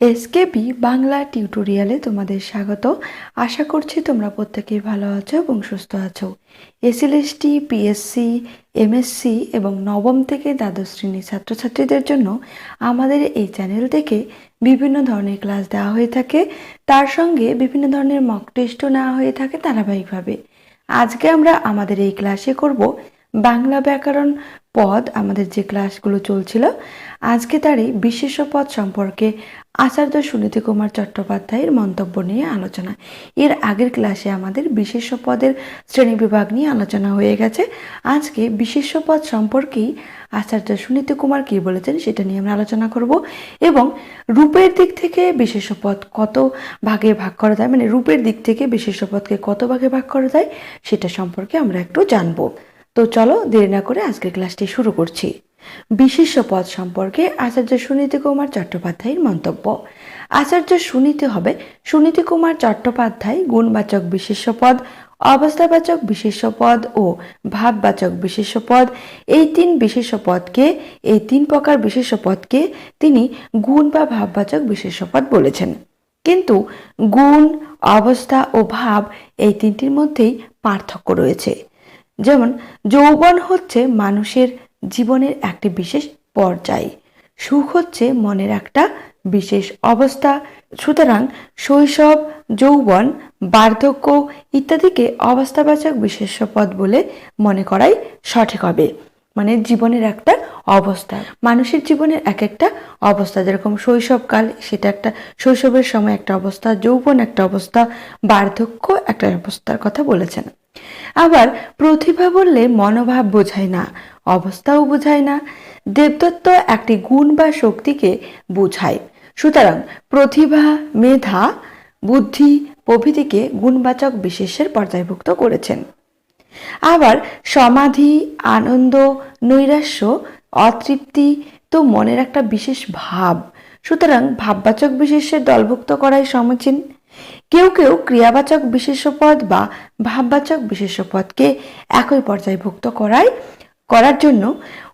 SKB Bangla টিউটোরিয়ালে তোমাদের স্বাগত। আশা করছি তোমরা প্রত্যেকেই ভালো আছো এবং সুস্থ আছো। এসএলএসটি পিএসসি এমএসসি এবং নবম থেকে দ্বাদশ শ্রেণির ছাত্রছাত্রীদের জন্য আমাদের এই চ্যানেল থেকে বিভিন্ন ধরনের ক্লাস দেওয়া হয়ে থাকে। তার সঙ্গে বিভিন্ন ধরনের মক টেস্টও নেওয়া হয়ে থাকে ধারাবাহিকভাবে। আজকে আমরা আমাদের এই ক্লাসে করব বাংলা ব্যাকরণ পদ আমাদের যে ক্লাসগুলো চলছিল, আজকে তারই বিশেষ পদ সম্পর্কে আচার্য সুনীতি কুমার চট্টোপাধ্যায়ের মন্তব্য নিয়ে আলোচনা। এর আগের ক্লাসে আমাদের বিশেষ পদের শ্রেণি বিভাগ নিয়ে আলোচনা হয়ে গেছে। আজকে বিশেষ পদ সম্পর্কেই আচার্য সুনীতি কুমার কী বলেছেন সেটা নিয়ে আমরা আলোচনা করব এবং রূপের দিক থেকে বিশেষ পদ কত ভাগে ভাগ করা যায় মানে রূপের দিক থেকে বিশেষ পদকে কত ভাগে ভাগ করা যায় সেটা সম্পর্কে আমরা একটু জানব। তো চলো দেরি না করে আজকের ক্লাসটি শুরু করছি। বিশিষ্ট পদ সম্পর্কে আচার্য সুনীতি কুমার চট্টোপাধ্যায়ের মন্তব্য। আচার্য সুনীতি হবে সুনীতি কুমার চট্টোপাধ্যায় গুণবাচক বিশেষ্য পদ, অবস্থাবাচক বিশেষ্য পদ ও ভাববাচক বিশেষ্য পদ। এই তিন বিশেষ্য পদকে, এই তিন প্রকার বিশেষ্য পদকে তিনি গুণ বা ভাববাচক বিশেষ্য পদ বলেছেন। কিন্তু গুণ, অবস্থা ও ভাব এই তিনটির মধ্যেই পার্থক্য রয়েছে। যেমন, যৌবন হচ্ছে মানুষের জীবনের একটি বিশেষ পর্যায়। সুখ হচ্ছে মনের একটা বিশেষ অবস্থা। সুতরাং শৈশব, যৌবন, বার্ধক্য ইত্যাদিকে অবস্থাবাচক বিশেষ্য পদ বলে মনে করাই সঠিক হবে। মানে জীবনের একটা অবস্থা। মানুষের জীবনের এক একটা অবস্থা, যেরকম শৈশবকাল, সেটা একটা, শৈশবের সময় একটা অবস্থা, যৌবন একটা অবস্থা, বার্ধক্য একটা অবস্থার কথা বলেছেন। আবার প্রতিভা বললে মনোভাব বোঝায় না, অবস্থাও বোঝায় না, দেবদত্ত একটি গুণ বা শক্তিকে বোঝায়। সুতরাং প্রতিভা, মেধা, বুদ্ধি প্রভৃতিকে গুণবাচক বিশেষের পর্যায়ভুক্ত করেছেন। আবার সমাধি, আনন্দ, নৈরাশ্য, অতৃপ্তি তো মনের একটা বিশেষ ভাব। সুতরাং ভাববাচক বিশেষের দলভুক্ত করাই সমীচীন। কেউ কেউ ক্রিয়াবাচক বিশেষ্যপদ বা ভাববাচক বিশেষ্যপদকে একই পর্যায়ভুক্ত করায় করার জন্য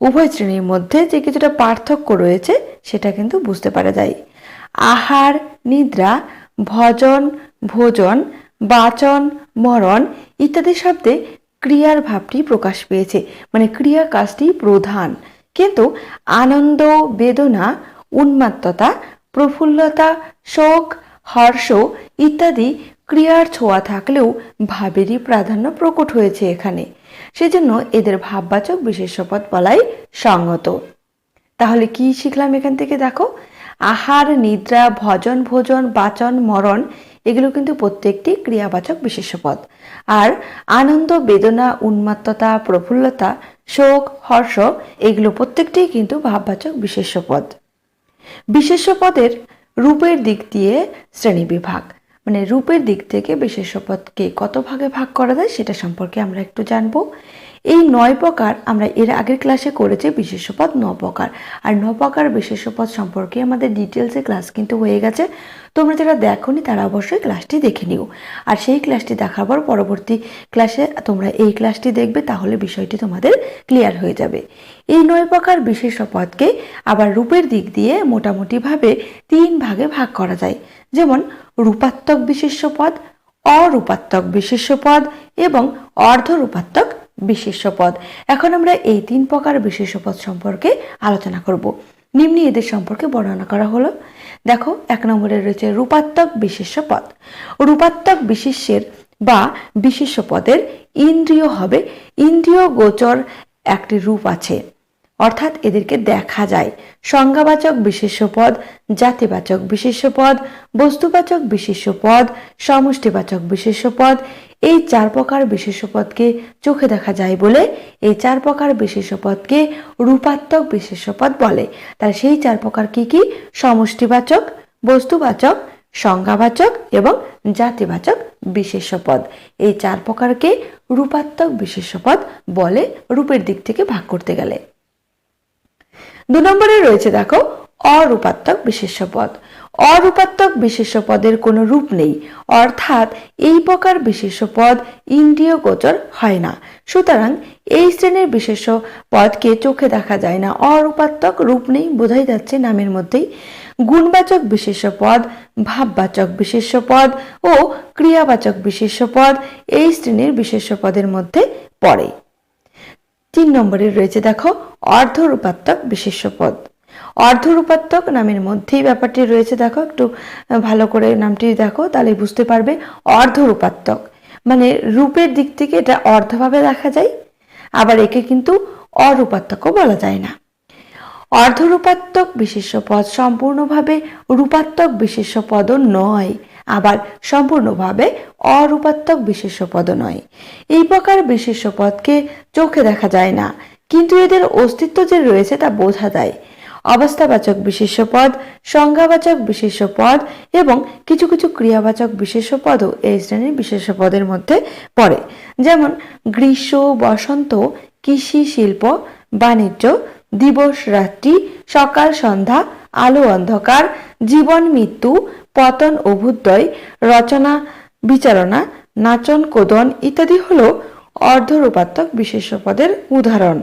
উভয় শ্রেণির মধ্যে যে কিছুটা পার্থক্য রয়েছে সেটা কিন্তু বুঝতে পারা যায়। আহার, নিদ্রা, ভজন, ভোজন, বাচন, মরণ ইত্যাদি শব্দে ক্রিয়ার ভাবটি প্রকাশ পেয়েছে মানে ক্রিয়া কাজটি প্রধান। কিন্তু আনন্দ, বেদনা, উন্মাত্ততা, প্রফুল্লতা, শোক হর্ষ ইত্যাদি ক্রিয়ার ছোঁয়া থাকলেও ভাবেরই প্রাধান্য প্রকট হয়েছে এখানে। সেজন্য এদের ভাববাচক বিশেষ্যপদ বলাই সঙ্গত। তাহলে কি শিখলাম এখান থেকে দেখো? আহার, নিদ্রা, ভজন, ভোজন, বাচন, মরণ, এগুলো কিন্তু প্রত্যেকটি ক্রিয়াবাচক বিশেষ্যপদ। আর আনন্দ, বেদনা, উন্মাত্ততা, প্রফুল্লতা, শোক, হর্ষ, এগুলো প্রত্যেকটি কিন্তু ভাববাচক বিশেষ্যপদ। বিশেষ্যপদের রূপের দিক দিয়ে শ্রেণি বিভাগ। মানে রূপের দিক থেকে বিশেষ্যপদকে কত ভাগে ভাগ করা যায় সেটা সম্পর্কে আমরা একটু জানব। এই নয় প্রকার আমরা এর আগের ক্লাসে করেছি বিশেষ্যপদ ন প্রকার। আর ন প্রকার বিশেষ্যপদ সম্পর্কে আমাদের ডিটেলসে ক্লাস কিন্তু হয়ে গেছে। তোমরা যারা দেখোনি তারা অবশ্যই ক্লাসটি দেখে নিও। আর সেই ক্লাসটি দেখার পর পরবর্তী ক্লাসে তোমরা এই ক্লাসটি দেখবে, তাহলে বিষয়টি তোমাদের ক্লিয়ার হয়ে যাবে। এই নয় প্রকার বিশেষ পদকে আবার রূপের দিক দিয়ে মোটামুটিভাবে তিন ভাগে ভাগ করা যায়। যেমন, রূপাত্মক বিশেষ্য পদ অরূপাত্মক বিশেষ্য পদ এবং অর্ধরূপাত্মক বিশেষ্য পদ এখন আমরা এই তিন প্রকার বিশেষ্য পদ সম্পর্কে আলোচনা করব। নিম্নে এদের সম্পর্কে বর্ণনা করা হলো। দেখো, এক নম্বরে রয়েছে রূপাত্মক বিশেষ্য পদ রূপাত্মক বিশেষ্যের বা বিশেষ্য পদের ইন্দ্রিয় হবে। ইন্দ্রিয় গোচর একটি রূপ আছে। অর্থাৎ এদেরকে দেখা যায়। সংজ্ঞাবাচক বিশেষ্য পদ জাতিবাচক বিশেষ্য পদ বস্তুবাচক বিশেষ্য পদ সমষ্টিবাচক বিশেষ্য পদ এই চার প্রকার বিশেষ্য পদকে চোখে দেখা যায় বলে এই চার প্রকার বিশেষ্য পদকে রূপাত্মক বিশেষ্য পদ বলে। তার সেই চার প্রকার কি কি? সমষ্টিবাচক, বস্তুবাচক, সংজ্ঞাবাচক এবং জাতিবাচক বিশেষ্য পদ এই চার প্রকারকে রূপাত্মক বিশেষ্য পদ বলে রূপের দিক থেকে ভাগ করতে গেলে। দু নম্বরে রয়েছে দেখো অরূপাত্মক বিশেষ্য পদ অরূপাত্মক বিশেষ্য পদের কোনো রূপ নেই, অর্থাৎ এই প্রকার বিশেষ্য পদ ইন্দ্রিয় গোচর হয় না। সুতরাং এই শ্রেণির বিশেষ্য পদকে চোখে দেখা যায় না, অরূপাত্মক রূপ নেই বোঝাই যাচ্ছে নামের মধ্যেই। গুণবাচক বিশেষ্য পদ ভাববাচক বিশেষ্য পদ ও ক্রিয়াবাচক বিশেষ্য পদ এই শ্রেণির বিশেষ্য পদের মধ্যে পড়ে। তিন নম্বরে রয়েছে দেখো, অর্ধরূপাত্মক বিশেষ্য পদ অর্ধরূপাত্মক নামের মধ্যেই ব্যাপারটি রয়েছে, দেখো, একটু ভালো করে নামটি দেখো, তাহলে বুঝতে পারবে। অর্ধরূপাত্মক মানে রূপের দিক থেকে এটা অর্ধভাবে দেখা যায়, আবার একে কিন্তু অরূপাত্মকও বলা যায় না। অর্ধরূপাত্মক বিশেষ্য পদ সম্পূর্ণভাবে রূপাত্মক বিশেষ্য পদও নয়, আবার সম্পূর্ণভাবে অরূপাত্মক বিশেষ্য পদও নয়। এই প্রকার বিশেষ্য পদকে চোখে দেখা যায় না, কিন্তু এদের অস্তিত্ব যে রয়েছে তা বোঝা যায়। অবস্থাবাচক বিশেষ্য পদ, সংজ্ঞাবাচক বিশেষ্য পদ এবং কিছু কিছু ক্রিয়াবাচক বিশেষ্য পদও এই শ্রেণির বিশেষ্য পদের মধ্যে পড়ে। যেমন গ্রীষ্ম, বসন্ত, কৃষি, শিল্প, বাণিজ্য, দিবস, রাত্রি, সকাল, সন্ধ্যা, আলো, অন্ধকার, জীবন, মৃত্যু, পতন, অভ্যুদয়, রচনা, বিচারণা, নাচন, কোদন ইত্যাদি হলো অর্ধরূপাত্মক বিশেষ্য পদের উদাহরণ।